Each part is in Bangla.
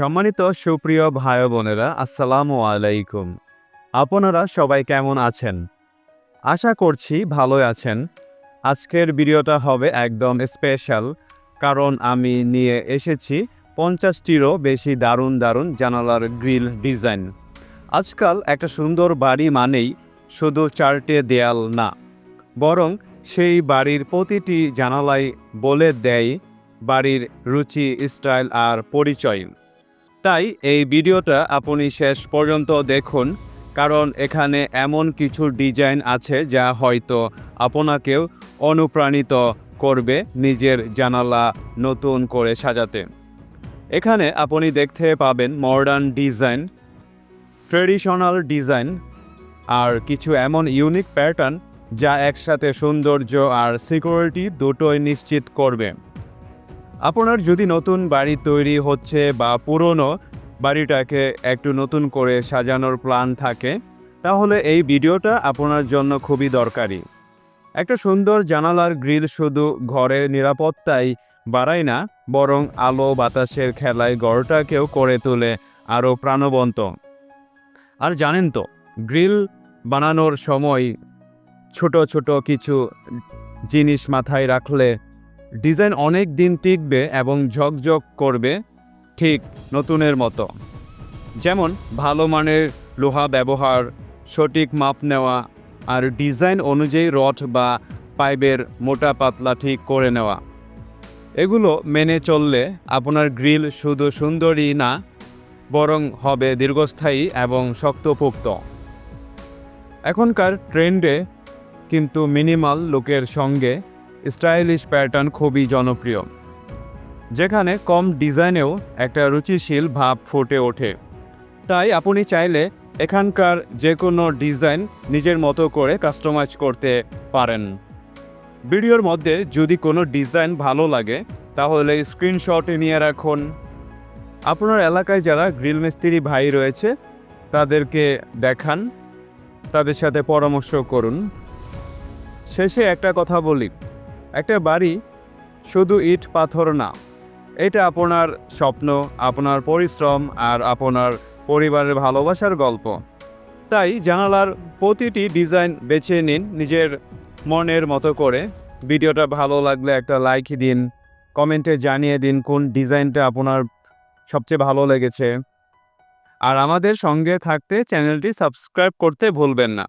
সম্মানিত সুপ্রিয় ভাই বোনেরা, আসসালামু আলাইকুম। আপনারা সবাই কেমন আছেন? আশা করছি ভালোই আছেন। আজকের ভিডিওটা হবে একদম স্পেশাল কারণ আমি নিয়ে এসেছি পঞ্চাশটিরও বেশি দারুণ দারুণ জানালার গ্রিল ডিজাইন। আজকাল একটা সুন্দর বাড়ি মানেই শুধু চারটে দেয়াল না, বরং সেই বাড়ির প্রতিটি জানালাই বলে দেয় বাড়ির রুচি, স্টাইল আর পরিচয়। তাই এই ভিডিওটা আপনি শেষ পর্যন্ত দেখুন, কারণ এখানে এমন কিছু ডিজাইন আছে যা হয়তো আপনাকেও অনুপ্রাণিত করবে নিজের জানালা নতুন করে সাজাতে। এখানে আপনি দেখতে পাবেন মডার্ন ডিজাইন ট্রেডিশনাল ডিজাইন আর কিছু এমন ইউনিক প্যাটার্ন যা একসাথে সৌন্দর্য আর সিকিউরিটি দুটোই নিশ্চিত করবে। আপনার যদি নতুন বাড়ি তৈরি হচ্ছে বা পুরনো বাড়িটাকে একটু নতুন করে সাজানোর প্ল্যান থাকে, তাহলে এই ভিডিওটা আপনার জন্য খুবই দরকারি। একটা সুন্দর জানালার গ্রিল শুধু ঘরের নিরাপত্তাই বাড়ায় না, বরং আলো বাতাসের খেলায় ঘরটাকেও করে তোলে আরও প্রাণবন্ত। আর জানেন তো, গ্রিল বানানোর সময় ছোট ছোট কিছু জিনিস মাথায় রাখলে ডিজাইন অনেক দিন টিকবে এবং ঝকঝক করবে, ঠিক নতুনের মতো। যেমন, ভালো মানের লোহা ব্যবহার, সঠিক মাপ নেওয়া, আর ডিজাইন অনুযায়ী রড বা পাইপের মোটা পাতলা ঠিক করে নেওয়া। এগুলো মেনে চললে আপনার গ্রিল শুধু সুন্দরই না, বরং হবে দীর্ঘস্থায়ী এবং শক্তপোক্ত। এখনকার ট্রেন্ডে কিন্তু মিনিমাল লোকের সঙ্গে স্টাইলিশ প্যাটার্ন খুবই জনপ্রিয়, যেখানে কম ডিজাইনেও একটা রুচিশীল ভাব ফুটে ওঠে। তাই আপনি চাইলে এখানকার যে কোনো ডিজাইন নিজের মতো করে কাস্টমাইজ করতে পারেন। ভিডিওর মধ্যে যদি কোনো ডিজাইন ভালো লাগে, তাহলে স্ক্রিনশটে নিয়ে রাখুন। আপনার এলাকায় যারা গ্রিল মিস্ত্রি ভাই রয়েছে, তাদেরকে দেখান, তাদের সাথে পরামর্শ করুন। শেষে একটা কথা বলি। একটা বাড়ি শুধু ইট, পাথর না। এটা আপনার স্বপ্ন, আপনার পরিশ্রম আর আপনার পরিবারের ভালোবাসার গল্প। তাই জানালার প্রতিটি ডিজাইন বেছে নিন নিজের মনের মতো করে। ভিডিওটা ভালো লাগলে একটা লাইক দিন, কমেন্টে জানিয়ে দিন কোন ডিজাইনটা আপনার সবচেয়ে ভালো লেগেছে। আর আমাদের সঙ্গে থাকতে চ্যানেলটি সাবস্ক্রাইব করতে ভুলবেন না।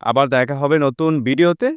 আবার দেখা হবে নতুন ভিডিওতে।